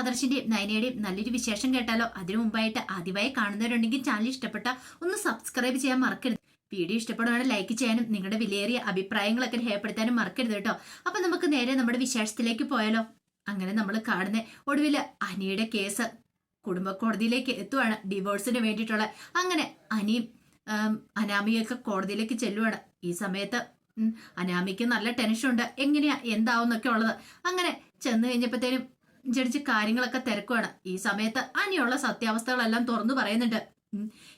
ആദർശിന്റെയും നയനയുടെയും നല്ലൊരു വിശേഷം കേട്ടാലോ? അതിനു മുമ്പായിട്ട് ആദ്യമായി കാണുന്നവരുണ്ടെങ്കിൽ ചാനൽ ഇഷ്ടപ്പെട്ട ഒന്ന് സബ്സ്ക്രൈബ് ചെയ്യാൻ മറക്കരുത്. വീഡിയോ ഇഷ്ടപ്പെടുവാണെങ്കിൽ ലൈക്ക് ചെയ്യാനും നിങ്ങളുടെ വിലയേറിയ അഭിപ്രായങ്ങളൊക്കെ രേഖപ്പെടുത്താനും മറക്കരുത് കേട്ടോ. അപ്പൊ നമുക്ക് നേരെ നമ്മുടെ വിശേഷത്തിലേക്ക് പോയാലോ? അങ്ങനെ നമ്മൾ കാണുന്ന ഒടുവിൽ അനിയുടെ കേസ് കുടുംബ കോടതിയിലേക്ക് എത്തുവാണ്. ഡിവോഴ്സിന് വേണ്ടിയിട്ടുള്ള അങ്ങനെ അനിയും അനാമികയൊക്കെ കോടതിയിലേക്ക് ചെല്ലുവാണ്. ഈ സമയത്ത് അനാമിക്ക് നല്ല ടെൻഷനുണ്ട് എങ്ങനെയാ? എന്താവുന്നൊക്കെ ഉള്ളത്. അങ്ങനെ ചെന്ന് കഴിഞ്ഞപ്പോഴത്തേനും ജഡ്ജി കാര്യങ്ങളൊക്കെ തിരക്കുവാണ്. ഈ സമയത്ത് അനിയുള്ള സത്യാവസ്ഥകളെല്ലാം തുറന്നു പറയുന്നുണ്ട്.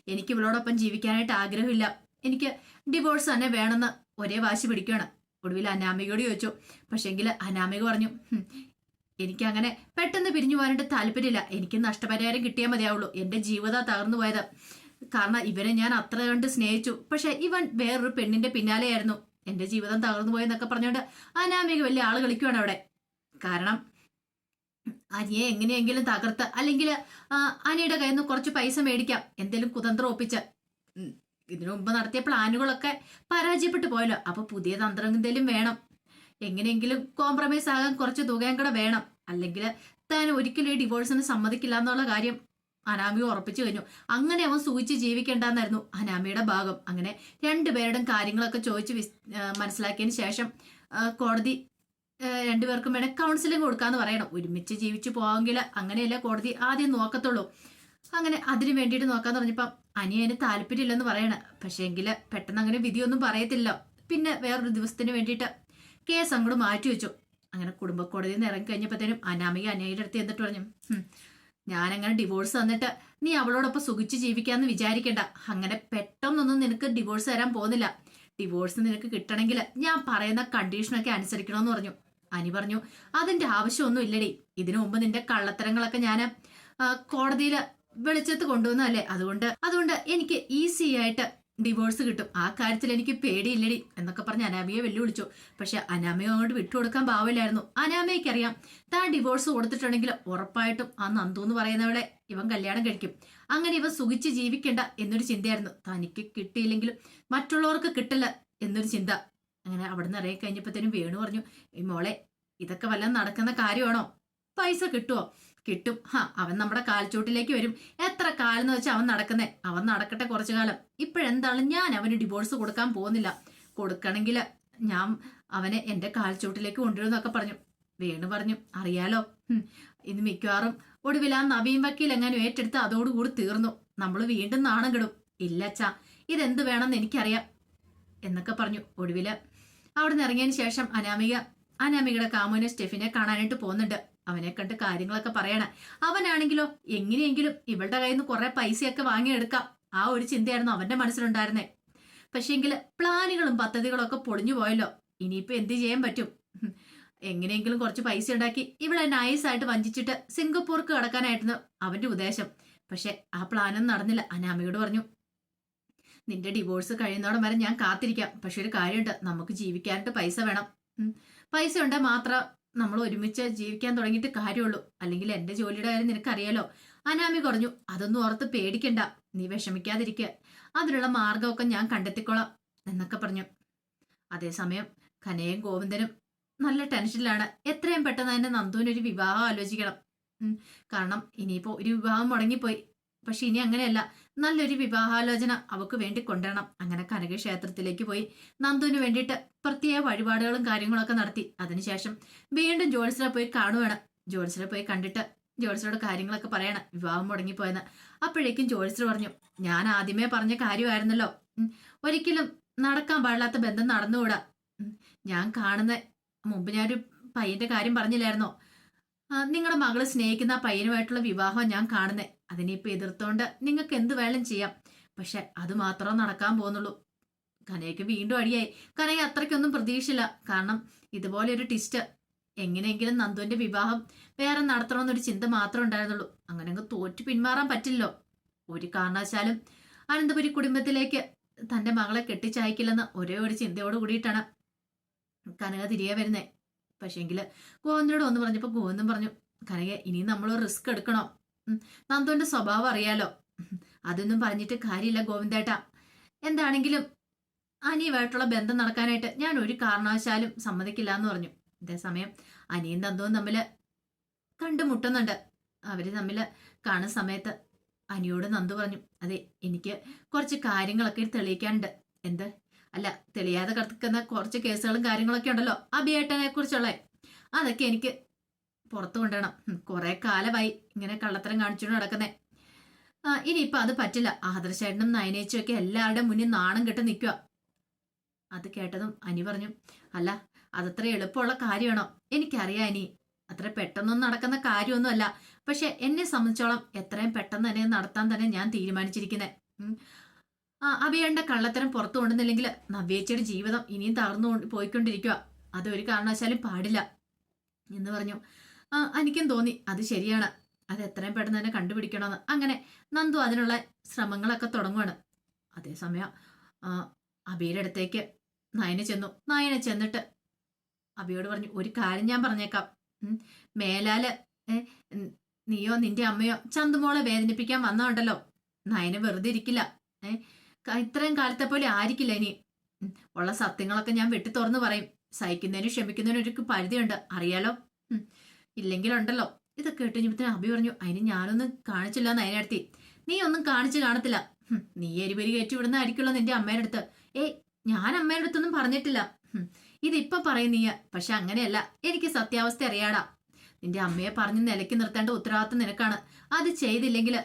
എനിക്ക് ഇവളോടൊപ്പം ജീവിക്കാനായിട്ട് ആഗ്രഹമില്ല. എനിക്ക് ഡിവോഴ്സ് തന്നെ വേണമെന്ന് ഒരേ വാശി പിടിക്കുകയാണ് ഒടുവിൽ അനാമികയോട് ചോദിച്ചു. പക്ഷെങ്കിൽ അനാമിക പറഞ്ഞു എനിക്ക് അങ്ങനെ പെട്ടെന്ന് പിരിഞ്ഞു പോകാനായിട്ട് താല്പര്യമില്ല. എനിക്ക് നഷ്ടപരിഹാരം കിട്ടിയാൽ മതിയാവുള്ളൂ. എന്റെ ജീവിതം തകർന്നു പോയത്. കാരണം ഇവനെ ഞാൻ അത്ര കണ്ട് സ്നേഹിച്ചു. പക്ഷെ ഇവൻ വേറൊരു പെണ്ണിന്റെ പിന്നാലെയായിരുന്നു. എന്റെ ജീവിതം തകർന്നു പോയെന്നൊക്കെ പറഞ്ഞുകൊണ്ട് അനാമിക വലിയ ആൾ കളിക്കുവാണ് അവിടെ. കാരണം അനിയെ എങ്ങനെയെങ്കിലും തകർത്ത് അല്ലെങ്കിൽ അനിയുടെ കയ്യിൽ നിന്ന് കുറച്ച് പൈസ മേടിക്കാം. എന്തെങ്കിലും കുതന്ത്രം ഒപ്പിച്ച്. ഇതിനു മുമ്പ് നടത്തിയ പ്ലാനുകളൊക്കെ പരാജയപ്പെട്ടു പോയല്ലോ. അപ്പൊ പുതിയ തന്ത്രം എന്തെങ്കിലും വേണം. എങ്ങനെയെങ്കിലും കോംപ്രമൈസ് ആകാൻ കുറച്ച് തുകയും കൂടെ വേണം. അല്ലെങ്കിൽ താൻ ഒരിക്കലും ഈ ഡിവോഴ്സിന് സമ്മതിക്കില്ല എന്നുള്ള കാര്യം അനാമി ഉറപ്പിച്ചു കഴിഞ്ഞു. അങ്ങനെ അവൻ സൂചിച്ച് ജീവിക്കേണ്ടെന്നായിരുന്നു അനാമിയുടെ ഭാഗം. അങ്ങനെ രണ്ടുപേരുടെയും കാര്യങ്ങളൊക്കെ ചോദിച്ച് മനസ്സിലാക്കിയതിന് ശേഷം കോടതി രണ്ടുപേർക്കും വേണേൽ കൗൺസിലിംഗ് കൊടുക്കാന്ന് പറയണം. ഒരുമിച്ച് ജീവിച്ചു പോകാമെങ്കിൽ അങ്ങനെയല്ല കോടതി ആദ്യം നോക്കത്തുള്ളൂ. അങ്ങനെ അതിന് വേണ്ടിയിട്ട് നോക്കാന്ന് പറഞ്ഞപ്പം അനിയന് താല്പര്യമില്ലെന്ന് പറയണ. പക്ഷേ എങ്കിൽ പെട്ടെന്ന് അങ്ങനെ വിധിയൊന്നും പറയത്തില്ല. പിന്നെ വേറൊരു ദിവസത്തിന് വേണ്ടിയിട്ട് കേസ് അങ്ങോട്ട് മാറ്റി വെച്ചു. അങ്ങനെ കുടുംബ കോടതിയിൽ നിന്ന് ഇറങ്ങി കഴിഞ്ഞപ്പോഴത്തേനും അനാമിക അനിയയുടെ അടുത്ത് എന്നിട്ട് പറഞ്ഞു "ഹും, ഞാനങ്ങനെ ഡിവോഴ്സ് തന്നിട്ട് നീ അവളോടൊപ്പം സുഖിച്ച് ജീവിക്കാന്ന് വിചാരിക്കണ്ട. അങ്ങനെ പെട്ടെന്നൊന്നും നിനക്ക് ഡിവോഴ്സ് തരാൻ പോകുന്നില്ല. ഡിവോഴ്സ് നിനക്ക് കിട്ടണമെങ്കിൽ ഞാൻ പറയുന്ന കണ്ടീഷനൊക്കെ അനുസരിക്കണമെന്ന് പറഞ്ഞു. അനി പറഞ്ഞു അതിന്റെ ആവശ്യമൊന്നും ഇല്ലടി ഇതിനു മുമ്പ് നിന്റെ കള്ളത്തരങ്ങളൊക്കെ ഞാൻ കോടതിയിൽ വെളിച്ചത്ത് കൊണ്ടുവന്നതല്ലേ? അതുകൊണ്ട് അതുകൊണ്ട് എനിക്ക് ഈസി ആയിട്ട് ഡിവോഴ്സ് കിട്ടും. ആ കാര്യത്തിൽ എനിക്ക് പേടിയില്ലടി എന്നൊക്കെ പറഞ്ഞ് അനാമിയെ വെല്ലുവിളിച്ചു. പക്ഷെ അനാമയെ അങ്ങോട്ട് വിട്ടുകൊടുക്കാൻ പാവില്ലായിരുന്നു. അനാമയ്ക്ക് അറിയാം താൻ ഡിവോഴ്സ് കൊടുത്തിട്ടുണ്ടെങ്കിൽ ഉറപ്പായിട്ടും ആ നന്ദു എന്ന് പറയുന്നവളെ ഇവൻ കല്യാണം കഴിക്കും. അങ്ങനെ ഇവൻ സുഖിച്ച് ജീവിക്കണ്ട എന്നൊരു ചിന്തയായിരുന്നു. തനിക്ക് കിട്ടിയില്ലെങ്കിലും മറ്റുള്ളവർക്ക് കിട്ടില്ല എന്നൊരു ചിന്ത അങ്ങനെ അവിടെ നിന്ന് ഇറങ്ങി കഴിഞ്ഞപ്പോഴത്തേനും വേണു പറഞ്ഞു "ഈ മോളെ ഇതൊക്കെ വല്ലതും നടക്കുന്ന കാര്യമാണോ? പൈസ കിട്ടുമോ കിട്ടും. ഹാ അവൻ നമ്മുടെ കാൽച്ചോട്ടിലേക്ക് വരും. എത്ര കാലം എന്ന് വെച്ചാൽ അവൻ നടക്കുന്നേ? അവൻ നടക്കട്ടെ കുറച്ചു കാലം. ഇപ്പോഴെന്താണ് ഞാൻ അവന് ഡിവോഴ്സ് കൊടുക്കാൻ പോകുന്നില്ല. കൊടുക്കണമെങ്കിൽ ഞാൻ അവനെ എന്റെ കാൽച്ചോട്ടിലേക്ക് കൊണ്ടുവരുമെന്നൊക്കെ പറഞ്ഞു. വേണു പറഞ്ഞു അറിയാലോ. ഇത് മിക്കവാറും ഒടുവിൽ ആ നവീൻ വക്കീൽ എങ്ങാനും ഏറ്റെടുത്ത് അതോടുകൂടി തീർന്നു. നമ്മൾ വീണ്ടും നാണം കിടും. ഇല്ലച്ചാ ഇതെന്ത് വേണമെന്ന് എനിക്കറിയാം എന്നൊക്കെ പറഞ്ഞു. ഒടുവിൽ അവിടെ നിന്ന് ഇറങ്ങിയതിന് ശേഷം അനാമിക അനാമികയുടെ കാമുവിനെ സ്റ്റെഫിനെ കാണാനായിട്ട് പോകുന്നുണ്ട്. അവനെ കണ്ട് കാര്യങ്ങളൊക്കെ പറയണ. അവനാണെങ്കിലോ എങ്ങനെയെങ്കിലും ഇവളുടെ കയ്യിൽ നിന്ന് കുറെ പൈസയൊക്കെ വാങ്ങിയെടുക്കാം. ആ ഒരു ചിന്തയായിരുന്നു അവന്റെ മനസ്സിലുണ്ടായിരുന്നേ. പക്ഷേങ്കിൽ പ്ലാനുകളും പദ്ധതികളും ഒക്കെ പൊളിഞ്ഞു പോയല്ലോ. ഇനിയിപ്പോ എന്ത് ചെയ്യാൻ പറ്റും? എങ്ങനെയെങ്കിലും കുറച്ച് പൈസ ഉണ്ടാക്കി ഇവളെ നൈസായിട്ട് വഞ്ചിച്ചിട്ട് സിംഗപ്പൂർക്ക് കടക്കാനായിരുന്നു അവന്റെ ഉദ്ദേശം. പക്ഷെ ആ പ്ലാനൊന്നും നടന്നില്ല. അനാമിയോട് പറഞ്ഞു നിന്റെ ഡിവോഴ്സ് കഴിയുന്നോടം വരെ ഞാൻ കാത്തിരിക്കാം. പക്ഷെ ഒരു കാര്യമുണ്ട്. നമുക്ക് ജീവിക്കാനായിട്ട് പൈസ വേണം. പൈസ ഉണ്ടെങ്കിൽ മാത്രം നമ്മൾ ഒരുമിച്ച് ജീവിക്കാൻ തുടങ്ങിയിട്ട് കാര്യമുള്ളൂ. അല്ലെങ്കിൽ എന്റെ ജോലിയുടെ കാര്യം നിനക്കറിയാലോ. അനാമി കുറഞ്ഞു. അതൊന്നും ഓർത്ത് പേടിക്കണ്ട. നീ വിഷമിക്കാതിരിക്ക. അതിനുള്ള മാർഗമൊക്കെ ഞാൻ കണ്ടെത്തിക്കോളാം എന്നൊക്കെ പറഞ്ഞു. അതേസമയം ഖനയും ഗോവിന്ദനും നല്ല ടെൻഷനിലാണ്. എത്രയും പെട്ടെന്ന് തന്നെ നന്ദുവിനൊരു വിവാഹം ആലോചിക്കണം. കാരണം ഇനിയിപ്പോ ഒരു വിവാഹം മുടങ്ങിപ്പോയി. പക്ഷെ ഇനി അങ്ങനെയല്ല. നല്ലൊരു വിവാഹാലോചന അവക്ക് വേണ്ടി കൊണ്ടുവരണം അങ്ങനെ കനക ക്ഷേത്രത്തിലേക്ക് പോയി നന്ദുവിന് വേണ്ടിയിട്ട് പ്രത്യേക വഴിപാടുകളും കാര്യങ്ങളൊക്കെ നടത്തി. അതിനുശേഷം വീണ്ടും ജോത്സരെ പോയി കാണുവാണ്. ജോത്സരെ പോയി കണ്ടിട്ട് ജോത്സരോട് കാര്യങ്ങളൊക്കെ പറയണം. വിവാഹം മുടങ്ങിപ്പോയെന്ന്. അപ്പോഴേക്കും ജോത്സർ പറഞ്ഞു ഞാൻ ആദ്യമേ പറഞ്ഞ കാര്യമായിരുന്നല്ലോ. ഒരിക്കലും നടക്കാൻ പാടില്ലാത്ത ബന്ധം നടന്നുകൂടാ? ഞാൻ കാണുന്ന മുമ്പ് ഞാനൊരു പയ്യന്റെ കാര്യം പറഞ്ഞില്ലായിരുന്നോ? നിങ്ങളുടെ മകൾ സ്നേഹിക്കുന്ന പയ്യനുമായിട്ടുള്ള വിവാഹം ഞാൻ കാണുന്നത് അതിനിപ്പോ എതിർത്തോണ്ട് നിങ്ങൾക്ക് എന്ത് വേണം ചെയ്യാം. പക്ഷെ അത് മാത്രമേ നടക്കാൻ പോകുന്നുള്ളൂ. കനയ്ക്ക് വീണ്ടും അടിയായി. കനയ്ക്ക് അത്രയ്ക്കൊന്നും പ്രതീക്ഷയില്ല. കാരണം ഇതുപോലെ ഒരു ടിസ്റ്റ് എങ്ങനെയെങ്കിലും നന്ദുവിന്റെ വിവാഹം വേറെ നടത്തണമെന്നൊരു ചിന്ത മാത്രമേ ഉണ്ടായിരുന്നുള്ളൂ. അങ്ങനെ അങ്ങ് തോറ്റു പിന്മാറാൻ പറ്റില്ലല്ലോ. ഒരു കാരണവശാലും അനന്തപുരി കുടുംബത്തിലേക്ക് തന്റെ മകളെ കെട്ടിച്ചയക്കില്ലെന്ന് ഒരേ ഒരു ചിന്തയോട് കൂടിയിട്ടാണ് കനക തിരികെ വരുന്നേ. പക്ഷേങ്കിൽ ഗോവിന്ദനോട് ഒന്ന് പറഞ്ഞപ്പോൾ ഗോവിന്ദൻ പറഞ്ഞു കനക ഇനി നമ്മൾ റിസ്ക് എടുക്കണോ. നന്ദുവിന്റെ സ്വഭാവം അറിയാലോ. അതൊന്നും പറഞ്ഞിട്ട് കാര്യമില്ല ഗോവിന്ദേട്ട. എന്താണെങ്കിലും അനിയുമായിട്ടുള്ള ബന്ധം നടക്കാനായിട്ട് ഞാൻ ഒരു കാരണവശാലും സമ്മതിക്കില്ല എന്ന് പറഞ്ഞു അതേസമയം അനിയും നന്ദുവും തമ്മിൽ കണ്ടുമുട്ടുന്നുണ്ട്. അവർ തമ്മിൽ കാണുന്ന സമയത്ത് അനിയോട് നന്ദു പറഞ്ഞു അതെ എനിക്ക് കുറച്ച് കാര്യങ്ങളൊക്കെ തെളിയിക്കാനുണ്ട്. എന്ത്? അല്ല തെളിയാതെ കിടക്കുന്ന കുറച്ച് കേസുകളും കാര്യങ്ങളൊക്കെ ഉണ്ടല്ലോ. അഭിയേട്ടനെ കുറിച്ചുള്ള അതൊക്കെ എനിക്ക് പുറത്തു കൊണ്ടുവരണം. കുറെ കാലമായി ഇങ്ങനെ കള്ളത്തരം കാണിച്ചുകൊണ്ട് നടക്കുന്നേ. ആ ഇനിയിപ്പൊ അത് പറ്റില്ല. ആദർശേട്ടനും നയനേച്ചും ഒക്കെ എല്ലാവരുടെ മുന്നിൽ നാണം കെട്ട് നിൽക്കുക അത് കേട്ടതും അനി പറഞ്ഞു അല്ല അതത്ര എളുപ്പമുള്ള കാര്യമാണോ? എനിക്കറിയാം അനി. അത്ര പെട്ടെന്നൊന്നും നടക്കുന്ന കാര്യമൊന്നുമല്ല. പക്ഷെ എന്നെ സംബന്ധിച്ചോളം എത്രയും പെട്ടെന്ന് തന്നെ നടത്താൻ തന്നെ ഞാൻ തീരുമാനിച്ചിരിക്കുന്നത് ആ അഭിയന്റെ കള്ളത്തരം പുറത്തു കൊണ്ടുവന്നില്ലെങ്കിൽ നവ്യേച്ചയുടെ ജീവിതം ഇനിയും തകർന്നു പോയിക്കൊണ്ടിരിക്കുക. അതൊരു കാരണവശാലും പാടില്ല എന്ന് പറഞ്ഞു. എനിക്കും തോന്നി അത് ശരിയാണ്. അത് എത്രയും പെട്ടെന്ന് തന്നെ കണ്ടുപിടിക്കണമെന്ന്. അങ്ങനെ നന്ദു അതിനുള്ള ശ്രമങ്ങളൊക്കെ തുടങ്ങുവാണ്. അതേസമയം അബിയുടെ അടുത്തേക്ക് നയന ചെന്നു. നയന ചെന്നിട്ട് അബിയോട് പറഞ്ഞു ഒരു കാര്യം ഞാൻ പറഞ്ഞേക്കാം. മേലാൽ നീയോ നിന്റെ അമ്മയോ ചന്തുമോളെ വേദനിപ്പിക്കാൻ വന്നോണ്ടല്ലോ. നയന വെറുതെ ഇരിക്കില്ല. ഏ ക- ഇത്രയും കാലത്തെ പോലെ ആയിരിക്കില്ല ഇനി. ഉള്ള സത്യങ്ങളൊക്കെ ഞാൻ വെട്ടി തുറന്നു പറയും. സഹിക്കുന്നതിനും ക്ഷമിക്കുന്നതിനും ഒരു പരിധിയുണ്ട്. അറിയാലോ? ഇല്ലെങ്കിലുണ്ടല്ലോ. ഇതൊക്കെ കേട്ട് കഴിഞ്ഞപ്പത്തിന് അബി പറഞ്ഞു അതിന് ഞാനൊന്നും കാണിച്ചില്ല എന്ന് അതിനടുത്തി. നീ ഒന്നും കാണിച്ചു കാണത്തില്ല. നീ എരിപരി കയറ്റി വിടുന്നതായിരിക്കുമല്ലോ നിന്റെ അമ്മയുടെ അടുത്ത്. ഏയ് ഞാൻ അമ്മയുടെ അടുത്തൊന്നും പറഞ്ഞിട്ടില്ല. ഇതിപ്പൊ പറയും നീ പക്ഷെ അങ്ങനെയല്ല. എനിക്ക് സത്യാവസ്ഥ അറിയാടാ. നിന്റെ അമ്മയെ പറഞ്ഞ് നിലയ്ക്ക് നിർത്തേണ്ട ഉത്തരവാദിത്തം നിനക്കാണ്. അത് ചെയ്തില്ലെങ്കിൽ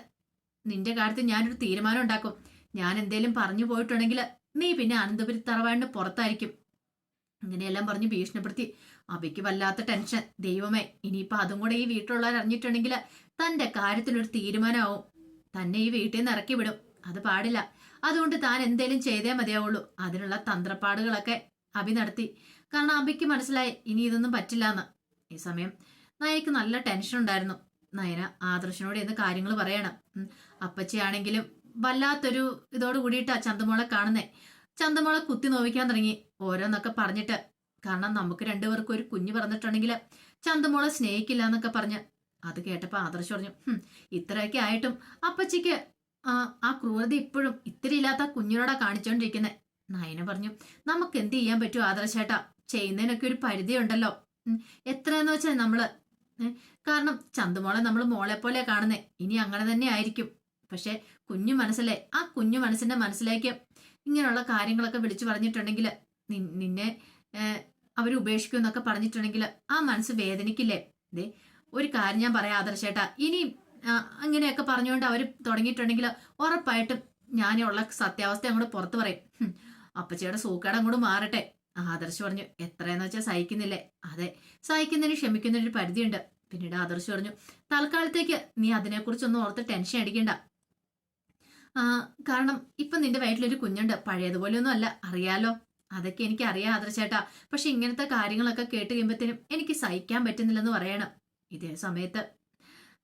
നിന്റെ കാര്യത്തിൽ ഞാനൊരു തീരുമാനം ഉണ്ടാക്കും. ഞാൻ എന്തേലും പറഞ്ഞു പോയിട്ടുണ്ടെങ്കിൽ നീ പിന്നെ അനന്തപുരി തറവാടിന് പുറത്തായിരിക്കും. ഇങ്ങനെയെല്ലാം പറഞ്ഞ് ഭീഷണിപ്പെടുത്തി അവയ്ക്ക് വല്ലാത്ത ടെൻഷൻ. ദൈവമേ ഇനിയിപ്പൊ അതും കൂടെ ഈ വീട്ടിലുള്ളവർ അറിഞ്ഞിട്ടുണ്ടെങ്കിൽ തന്റെ കാര്യത്തിലൊരു തീരുമാനമാവും. തന്നെ ഈ വീട്ടിൽ നിന്ന് ഇറക്കി വിടും. അത് പാടില്ല. അതുകൊണ്ട് താൻ എന്തേലും ചെയ്തേ മതിയാവുള്ളൂ. അതിനുള്ള തന്ത്രപ്പാടുകളൊക്കെ അബി നടത്തി. കാരണം അബിക്ക് മനസ്സിലായി ഇനി ഇതൊന്നും പറ്റില്ല എന്ന് ഈ സമയം നയക്ക് നല്ല ടെൻഷൻ ഉണ്ടായിരുന്നു. നയന ആദർശനോട് എന്ന് കാര്യങ്ങൾ പറയണം. അപ്പച്ചിയാണെങ്കിലും വല്ലാത്തൊരു ഇതോട് കൂടിയിട്ടാ ചന്തമോളെ കാണുന്നേ. ചന്തമോളെ കുത്തി നോവിക്കാൻ തുടങ്ങി. ഓരോന്നൊക്കെ പറഞ്ഞിട്ട്. കാരണം നമുക്ക് രണ്ടുപേർക്കും ഒരു കുഞ്ഞ് പറഞ്ഞിട്ടുണ്ടെങ്കിൽ ചന്തമോളെ സ്നേഹിക്കില്ല എന്നൊക്കെ പറഞ്ഞ് അത് കേട്ടപ്പോൾ ആദർശ് പറഞ്ഞു "ഹും, ഇത്രയൊക്കെ ആയിട്ടും അപ്പച്ചിക്ക് ആ ക്രൂരത ഇപ്പോഴും ഇത്തിരി ഇല്ലാത്ത കുഞ്ഞിനോടാ കാണിച്ചുകൊണ്ടിരിക്കുന്നത് നയന പറഞ്ഞു നമുക്ക് എന്ത് ചെയ്യാൻ പറ്റും ആദർശേട്ടാ ചെയ്യുന്നതിനൊക്കെ ഒരു പരിധി ഉണ്ടല്ലോ ഉം, എത്രയെന്ന് വെച്ചാൽ നമ്മൾ കാരണം ചന്തുമോളെ നമ്മൾ മോളെ പോലെ കാണുന്നേ. ഇനി അങ്ങനെ തന്നെ ആയിരിക്കും. പക്ഷെ കുഞ്ഞു മനസ്സിലെ ആ കുഞ്ഞു മനസ്സിന്റെ മനസ്സിലേക്ക് ഇങ്ങനെയുള്ള കാര്യങ്ങളൊക്കെ വിളിച്ചു പറഞ്ഞിട്ടുണ്ടെങ്കിൽ നിന്നെ അവർ ഉപേക്ഷിക്കും എന്നൊക്കെ പറഞ്ഞിട്ടുണ്ടെങ്കിൽ ആ മനസ്സ് വേദനിക്കില്ലേ? ദേ ഒരു കാര്യം ഞാൻ പറയാം ആദർശേട്ടാ. ഇനി അങ്ങനെയൊക്കെ പറഞ്ഞുകൊണ്ട് അവർ തുടങ്ങിയിട്ടുണ്ടെങ്കിൽ ഉറപ്പായിട്ടും ഞാനുള്ള സത്യാവസ്ഥ അങ്ങോട്ട് പുറത്ത് പറയും. അപ്പച്ചയുടെ സൂക്കേട് അങ്ങോട്ട് മാറട്ടെ. ആദർശ് പറഞ്ഞു എത്രയെന്ന് വെച്ചാൽ സഹിക്കുന്നില്ലേ? അതെ സഹിക്കുന്നതിന് ക്ഷമിക്കുന്നതിന് പരിധിയുണ്ട്. പിന്നീട് ആദർശ് പറഞ്ഞു തൽക്കാലത്തേക്ക് നീ അതിനെക്കുറിച്ചൊന്നും ഓർത്ത് ടെൻഷൻ അടിക്കണ്ട. കാരണം ഇപ്പൊ നിന്റെ വയറ്റിലൊരു കുഞ്ഞുണ്ട്. പഴയതുപോലെ ഒന്നും അല്ല അറിയാലോ. അതൊക്കെ എനിക്ക് അറിയാം ആദർശേട്ടാ പക്ഷെ ഇങ്ങനത്തെ കാര്യങ്ങളൊക്കെ കേട്ട് കഴിയുമ്പോഴത്തേനും എനിക്ക് സഹിക്കാൻ പറ്റുന്നില്ലെന്ന് പറയണം. ഇതേ സമയത്ത്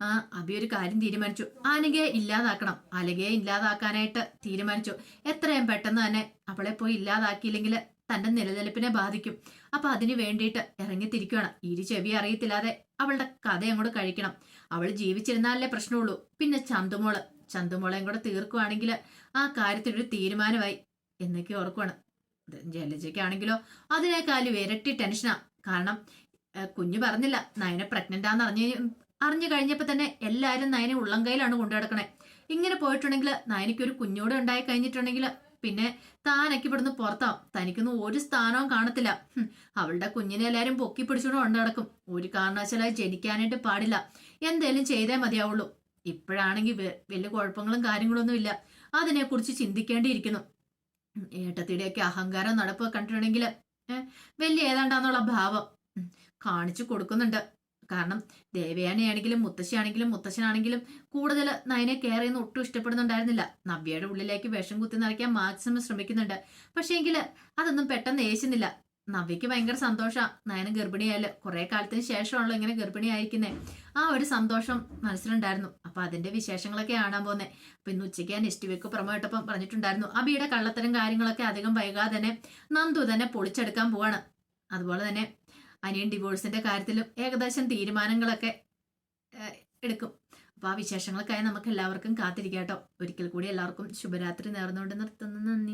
ആ അബി ഒരു കാര്യം തീരുമാനിച്ചു. ആനകയെ ഇല്ലാതാക്കണം. അലകയെ ഇല്ലാതാക്കാനായിട്ട് തീരുമാനിച്ചു. എത്രയും പെട്ടെന്ന് തന്നെ അവളെ പോയി ഇല്ലാതാക്കിയില്ലെങ്കിൽ തന്റെ നിലനിൽപ്പിനെ ബാധിക്കും. അപ്പൊ അതിനു വേണ്ടിയിട്ട് ഇറങ്ങിത്തിരിക്കുകയാണ് ഇരു ചെവി അറിയത്തില്ലാതെ അവളുടെ കഥ അങ്ങോട്ട് കഴിക്കണം. അവൾ ജീവിച്ചിരുന്നാലേ പ്രശ്നമുള്ളൂ. പിന്നെ ചന്തുമോൾ ചന്തുമോളെയും കൂടെ തീർക്കുവാണെങ്കിൽ ആ കാര്യത്തിൽ ഒരു തീരുമാനമായി. എന്നൊക്കെ ഓർക്കുവാണ്. ജലജയ്ക്കാണെങ്കിലോ അതിനേക്കാളും ഇരട്ടി ടെൻഷനാ. കാരണം കുഞ്ഞു പറഞ്ഞില്ല നയനെ പ്രഗ്നന്റ് അറിഞ്ഞ അറിഞ്ഞ് കഴിഞ്ഞപ്പോൾ തന്നെ എല്ലാരും നയനെ ഉള്ളം കയ്യിലാണ് കൊണ്ടു ഇങ്ങനെ പോയിട്ടുണ്ടെങ്കിൽ നയനയ്ക്ക് ഒരു കുഞ്ഞോട് ഉണ്ടായി കഴിഞ്ഞിട്ടുണ്ടെങ്കിൽ പിന്നെ താനൊക്കെ ഇവിടുന്ന് പുറത്താവും തനിക്കൊന്നും ഒരു സ്ഥാനവും കാണത്തില്ല. അവളുടെ കുഞ്ഞിനെ എല്ലാരും പൊക്കി പിടിച്ചുകൊണ്ട് കൊണ്ടു ഒരു കാരണവശാലും ജനിക്കാനായിട്ട് പാടില്ല. എന്തേലും ചെയ്തേ മതിയാവുള്ളൂ. ഇപ്പോഴാണെങ്കിൽ വലിയ കുഴപ്പങ്ങളും കാര്യങ്ങളൊന്നും ഇല്ല. അതിനെക്കുറിച്ച് ചിന്തിക്കേണ്ടിയിരിക്കുന്നു. ഏട്ടത്തിയുടെയൊക്കെ അഹങ്കാരം നടപ്പ് കണ്ടിട്ടുണ്ടെങ്കിൽ വലിയ ഏതാണ്ടാന്നുള്ള ഭാവം കാണിച്ചു കൊടുക്കുന്നുണ്ട്. കാരണം ദേവയാനിയാണെങ്കിലും മുത്തശ്ശിയാണെങ്കിലും മുത്തശ്ശനാണെങ്കിലും കൂടുതൽ നയനെ കെയർ ചെയ്യുന്ന ഒട്ടും ഇഷ്ടപ്പെടുന്നുണ്ടായിരുന്നില്ല. നവ്യയുടെ ഉള്ളിലേക്ക് വിഷം കുത്തി നിറയ്ക്കാൻ മാക്സിമം ശ്രമിക്കുന്നുണ്ട്. പക്ഷേ എങ്കിൽ അതൊന്നും പെട്ടെന്ന് ഏശുന്നില്ല. നവ്യക്ക് ഭയങ്കര സന്തോഷം. നയന ഗർഭിണിയായാലും കുറെ കാലത്തിന് ശേഷമാണല്ലോ ഇങ്ങനെ ഗർഭിണിയായിരിക്കുന്നേ. ആ ഒരു സന്തോഷം മനസ്സിലുണ്ടായിരുന്നു. അപ്പൊ അതിന്റെ വിശേഷങ്ങളൊക്കെ കാണാൻ പോകുന്നത് അപ്പൊ ഇന്ന് ഉച്ചയ്ക്ക് ഞാൻ നെക്സ്റ്റ് വീക്ക് പ്രമോ പറഞ്ഞിട്ടുണ്ടായിരുന്നു അബിയുടെ കള്ളത്തരം കാര്യങ്ങളൊക്കെ അധികം വൈകാതെ തന്നെ നന്ദു തന്നെ പൊളിച്ചെടുക്കാൻ പോവാണ്. അതുപോലെ തന്നെ അനിയൻ ഡിവോഴ്സിന്റെ കാര്യത്തിലും ഏകദേശം തീരുമാനങ്ങളൊക്കെ എടുക്കും. അപ്പൊ ആ വിശേഷങ്ങൾക്കായി നമുക്ക് എല്ലാവർക്കും കാത്തിരിക്കാം കേട്ടോ. ഒരിക്കൽ കൂടി എല്ലാവർക്കും ശുഭരാത്രി നേർന്നുകൊണ്ട് നിർത്തുന്നു. നന്ദി.